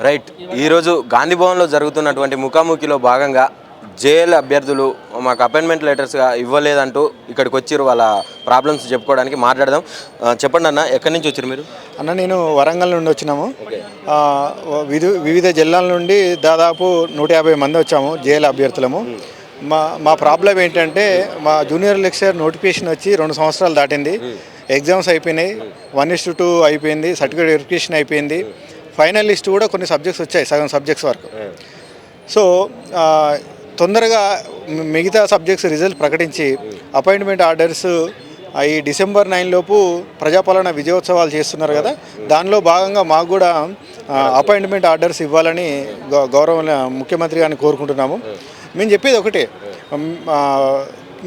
Right. ఈరోజు గాంధీ భవన్లో జరుగుతున్నటువంటి ముఖాముఖిలో భాగంగా జేఎల్ అభ్యర్థులు మాకు అపాయింట్మెంట్ లెటర్స్గా ఇవ్వలేదంటూ ఇక్కడికి వచ్చిర్రు వాళ్ళ ప్రాబ్లమ్స్ చెప్పుకోవడానికి మాట్లాడదాం. చెప్పండి అన్న ఎక్కడి నుంచి వచ్చారు మీరు? అన్న నేను వరంగల్ నుండి వచ్చినాము. ఆ, వివిధ జిల్లాల నుండి దాదాపు నూట యాభై మంది వచ్చాము జేఎల్ అభ్యర్థులము. మా మా ప్రాబ్లం ఏంటంటే మా జూనియర్ లెక్చర్ నోటిఫికేషన్ వచ్చి రెండు సంవత్సరాలు దాటింది. ఎగ్జామ్స్ అయిపోయినాయి. వన్ ఇస్ టూ అయిపోయింది. సర్టిఫికేట్ వెరిఫికేషన్ అయిపోయింది. ఫైనల్ లిస్ట్ కూడా కొన్ని సబ్జెక్ట్స్ వచ్చాయి సగం సబ్జెక్ట్స్ వరకు. సో తొందరగా మిగతా సబ్జెక్ట్స్ రిజల్ట్ ప్రకటించి అపాయింట్మెంట్ ఆర్డర్స్ ఈ డిసెంబర్ నైన్ లోపు ప్రజాపాలన విజయోత్సవాలు చేస్తున్నారు కదా దానిలో భాగంగా మాకు కూడా అపాయింట్మెంట్ ఆర్డర్స్ ఇవ్వాలని గౌరవ ముఖ్యమంత్రి గారిని కోరుకుంటున్నాము. మేము చెప్పేది ఒకటే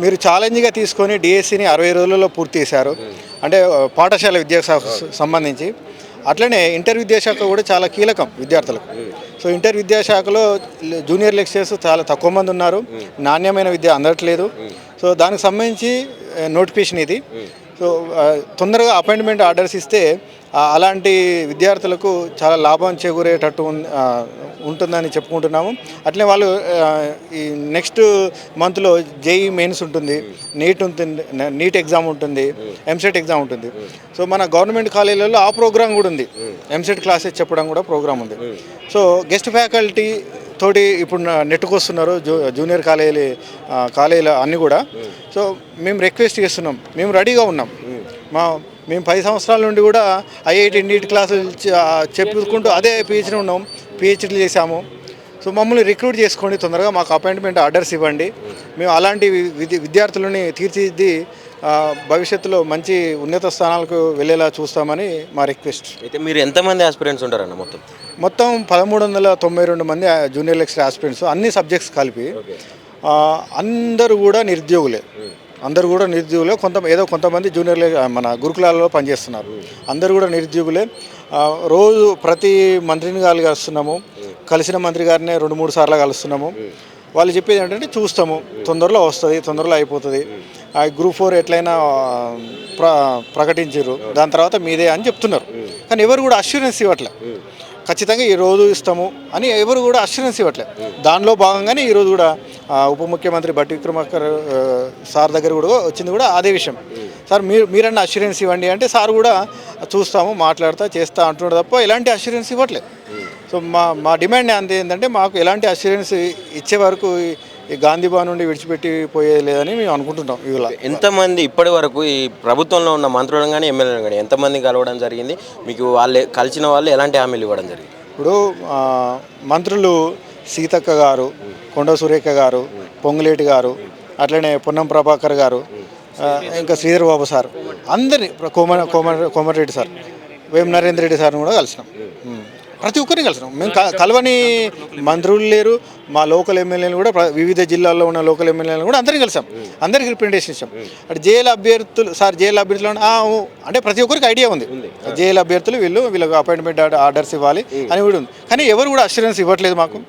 మీరు ఛాలెంజ్గా తీసుకొని డిఎస్సిని అరవై రోజులలో పూర్తి చేశారు. అంటే పాఠశాల విద్యకు సంబంధించి. అట్లనే ఇంటర్ విద్యాశాఖ కూడా చాలా కీలకం విద్యార్థులకు. సో ఇంటర్ విద్యాశాఖలో జూనియర్ లెక్చరర్స్ చాలా తక్కువ మంది ఉన్నారు. నాణ్యమైన విద్య అందట్లేదు. సో దానికి సంబంధించి నోటిఫికేషన్ ఇది. సో తొందరగా అపాయింట్మెంట్ ఆర్డర్స్ ఇస్తే అలాంటి విద్యార్థులకు చాలా లాభం చేకూరేటట్టు ఉంటుందని చెప్పుకుంటున్నాము. అట్లే వాళ్ళు ఈ నెక్స్ట్ మంత్లో జేఈ మెయిన్స్ ఉంటుంది నీట్ ఉంటుంది నీట్ ఎగ్జామ్ ఉంటుంది ఎంసెట్ ఎగ్జామ్ ఉంటుంది. సో మన గవర్నమెంట్ కాలేజీలలో ఆ ప్రోగ్రామ్ కూడా ఉంది. ఎంసెట్ క్లాసెస్ చెప్పడం కూడా ప్రోగ్రామ్ ఉంది. సో గెస్ట్ ఫ్యాకల్టీ తోటి ఇప్పుడు నా- నెట్టుకొస్తున్నారు జూ జూనియర్ కాలేజీ కాలేజీలు అన్నీ కూడా. సో మేము రిక్వెస్ట్ చేస్తున్నాం మేము రెడీగా ఉన్నాం. మా మేము పది సంవత్సరాల నుండి కూడా ఐఐటి నీట్ క్లాసులు చెప్పుకుంటూ అదే పిహెచ్డీ ఉన్నాం పిహెచ్డీ చేశాము. సో మమ్మల్ని రిక్రూట్ చేసుకోండి తొందరగా మాకు అపాయింట్మెంట్ ఆర్డర్స్ ఇవ్వండి. మేము అలాంటి విద్యార్థులని తీర్చిదిద్ది భవిష్యత్తులో మంచి ఉన్నత స్థానాలకు వెళ్ళేలా చూస్తామని మా రిక్వెస్ట్. అయితే మీరు ఎంతమంది ఆస్పిరెంట్స్ ఉంటారన్న మొత్తం? మొత్తం పదమూడు వందల తొంభై రెండు మంది జూనియర్ లెక్చర్ ఆస్పిరెంట్స్ అన్ని సబ్జెక్ట్స్ కలిపి. అందరూ కూడా నిరుద్యోగులే. అందరూ కూడా నిరుద్యోగులే. కొంత ఏదో కొంతమంది జూనియర్ మన గురుకులాల్లో పనిచేస్తున్నారు. అందరూ కూడా నిరుద్యోగులే. రోజు ప్రతి మంత్రిని గారు కలుస్తున్నాము. కలిసిన మంత్రి గారినే రెండు మూడు సార్లు కలుస్తున్నాము. వాళ్ళు చెప్పేది ఏంటంటే చూస్తాము. తొందరలో వస్తుంది తొందరలో అయిపోతుంది. ఆ గ్రూప్ ఫోర్ ఎట్లయినా ప్ర ప్రకటించారు దాని తర్వాత మీదే అని చెప్తున్నారు. కానీ ఎవరు కూడా అష్యూరెన్స్ ఇవ్వట్లే. ఖచ్చితంగా ఈ రోజు ఇస్తాము అని ఎవరు కూడా అష్యూరెన్స్ ఇవ్వట్లే. దానిలో భాగంగానే ఈరోజు కూడా ఉప ముఖ్యమంత్రి బట్టి విక్రమార్కర్ సార్ దగ్గర కూడా వచ్చింది కూడా అదే విషయం. సార్ మీరు మీరన్నా అష్యూరెన్స్ ఇవ్వండి అంటే సార్ కూడా చూస్తాము మాట్లాడతా చేస్తా అంటున్నాడు తప్ప ఎలాంటి అష్యూరెన్స్ ఇవ్వట్లేదు సో మా మా డిమాండ్ అంత ఏంటంటే మాకు ఎలాంటి అష్యూరెన్స్ ఇచ్చే వరకు ఈ- ఈ గాంధీ భవన్ నుండి విడిచిపెట్టి పోయేది లేదని మేము అనుకుంటున్నాం ఇవాళ. ఎంతమంది ఇప్పటి వరకు ఈ ప్రభుత్వంలో ఉన్న మంత్రులను కానీ ఎమ్మెల్యేలు కానీ ఎంతమంది కలవడం జరిగింది? మీకు వాళ్ళే కలిసిన వాళ్ళు ఎలాంటి హామీలు ఇవ్వడం జరిగింది? ఇప్పుడు మంత్రులు సీతక్క గారు కొండ సురేఖ గారు పొంగులేటి గారు అట్లనే పొన్నం ప్రభాకర్ గారు ఇంకా శ్రీధర్ బాబు సార్. అందరినీ కోమర కోమర కోమరెడ్డి సార్ వేం నరేంద్ర రెడ్డి సార్ని కూడా కలిసినాం. ప్రతి ఒక్కరిని కలిసినాం. మేము కలవని మంత్రులు లేరు మా లోకల్ ఎమ్మెల్యేలు కూడా వివిధ జిల్లాల్లో ఉన్న లోకల్ ఎమ్మెల్యేలు కూడా అందరిని కలిసాం. అందరికి రిప్రజెంటేషన్ ఇచ్చాం. అటు జేఎల్ అభ్యర్థులు సార్ జేఎల్ అభ్యర్థులు అంటే, ప్రతి ఒక్కరికి ఐడియా ఉంది. జేఎల్ అభ్యర్థులు వీళ్ళు వీళ్ళకి అపాయింట్మెంట్ ఆర్డర్స్ ఇవ్వాలి అని కూడా ఉంది. కానీ ఎవరు కూడా అష్యూరెన్స్ ఇవ్వట్లేదు మాకు.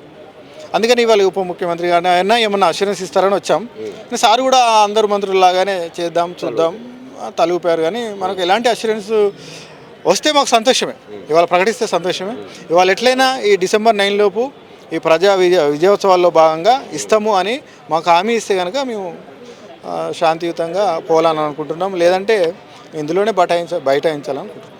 అందుకని ఇవాళ ఉప ముఖ్యమంత్రి గారిని అయినా ఏమన్నా అష్యూరెన్స్ ఇస్తారని వచ్చాం. సార్ కూడా అందరు మంత్రుల్లాగానే చేద్దాం చూద్దాం. ఆ, తలూపారు కానీ మనకు ఎలాంటి అష్యూరెన్స్ వస్తే మాకు సంతోషమే. ఇవాళ ప్రకటిస్తే సంతోషమే. ఇవాళ ఎట్లయినా ఈ డిసెంబర్ నైన్ లోపు ఈ ప్రజా విజయ విజయోత్సవాల్లో భాగంగా ఇస్తాము అని మాకు హామీ ఇస్తే కనుక మేము శాంతియుతంగా పోవాలని అనుకుంటున్నాం. లేదంటే ఇందులోనే బటాయించ బైఠాయించాలనుకుంటున్నాం.